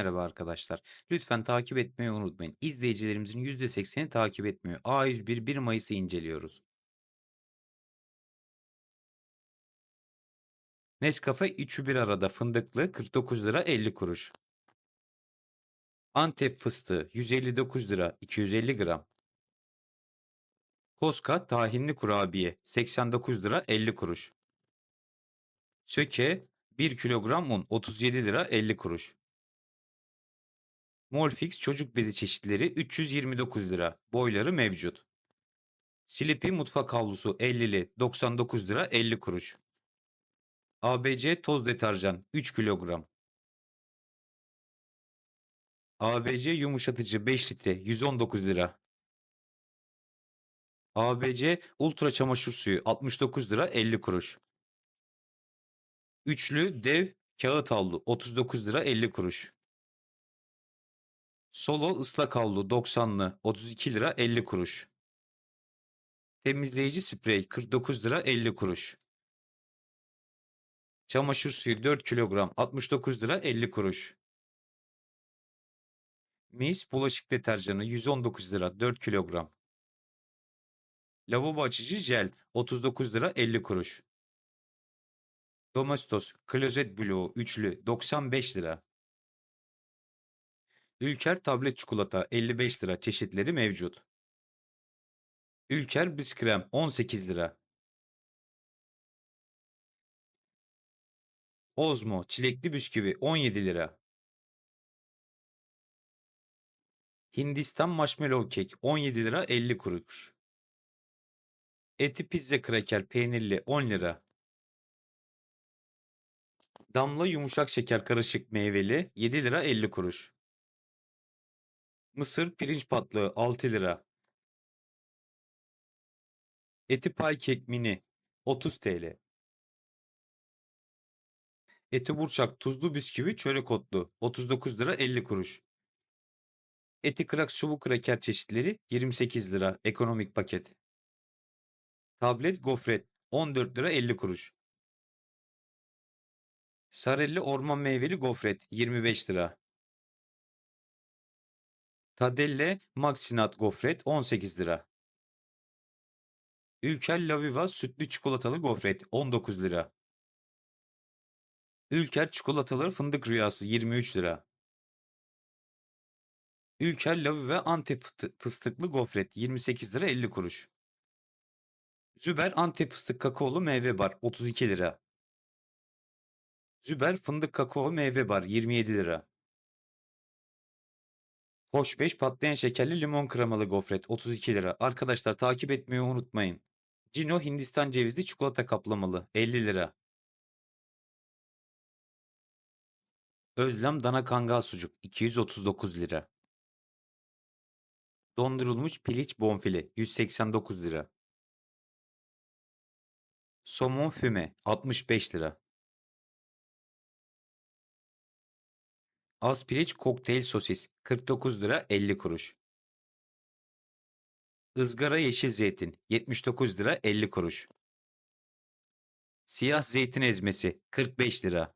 Merhaba arkadaşlar. Lütfen takip etmeyi unutmayın. İzleyicilerimizin %80'i takip etmiyor. A101 1 Mayıs'ı inceliyoruz. Nescafe 3'ü bir arada fındıklı 49 lira 50 kuruş. Antep fıstığı 159 lira 250 gram. Koska tahinli kurabiye 89 lira 50 kuruş. Söke 1 kilogram un 37 lira 50 kuruş. Molfix çocuk bezi çeşitleri 329 lira. Boyları mevcut. Slippy mutfak havlusu 50'li 99 lira 50 kuruş. ABC toz deterjan 3 kilogram. ABC yumuşatıcı 5 litre 119 lira. ABC ultra çamaşır suyu 69 lira 50 kuruş. Üçlü dev kağıt havlu 39 lira 50 kuruş. Solo ıslak havlu 90'lı 32 lira 50 kuruş. Temizleyici sprey 49 lira 50 kuruş. Çamaşır suyu 4 kilogram 69 lira 50 kuruş. Mis bulaşık deterjanı 119 lira 4 kilogram. Lavabo açıcı jel 39 lira 50 kuruş. Domestos klozet bloğu üçlü 95 lira. Ülker tablet çikolata 55 lira çeşitleri mevcut. Ülker biskrem 18 lira. Ozmo çilekli bisküvi 17 lira. Hindistan marshmallow kek 17 lira 50 kuruş. Eti pizza kraker peynirli 10 lira. Damla yumuşak şeker karışık meyveli 7 lira 50 kuruş. Mısır pirinç patlığı 6 lira. Eti pay kek mini 30 TL. Eti burçak tuzlu bisküvi çörek otlu 39 lira 50 kuruş. Eti krak çubuk kraker çeşitleri 28 lira ekonomik paket. Tablet gofret 14 lira 50 kuruş. Sarelli orman meyveli gofret 25 lira. Tadelle Maxinat gofret 18 lira. Ülker Laviva sütlü çikolatalı gofret 19 lira. Ülker çikolatalı fındık rüyası 23 lira. Ülker Laviva Antep fıstıklı gofret 28 lira 50 kuruş. Züber Antep fıstık kakaolu meyve bar 32 lira. Züber fındık kakao meyve bar 27 lira. Hoş 5 patlayan şekerli limon kremalı gofret 32 lira. Arkadaşlar takip etmeyi unutmayın. Cino Hindistan cevizli çikolata kaplamalı 50 lira. Özlem dana kangal sucuk 239 lira. Dondurulmuş piliç bonfile 189 lira. Somon füme 65 lira. Az piliç kokteyl sosis 49 lira 50 kuruş. Izgara yeşil zeytin 79 lira 50 kuruş. Siyah zeytin ezmesi 45 lira.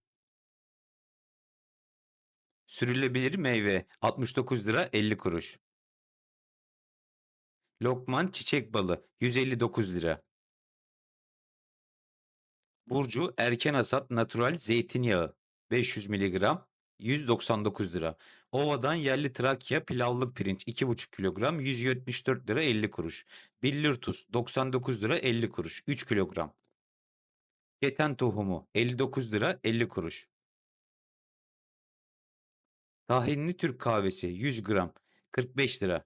Sürülebilir meyve 69 lira 50 kuruş. Lokman çiçek balı 159 lira. Burcu erken hasat natural zeytinyağı 500 mg 199 lira. Ova'dan yerli Trakya pilavlık pirinç 2,5 kilogram 174 lira 50 kuruş. Billur tuz 99 lira 50 kuruş 3 kilogram. Keten tohumu 59 lira 50 kuruş. Tahinli Türk kahvesi 100 gram 45 lira.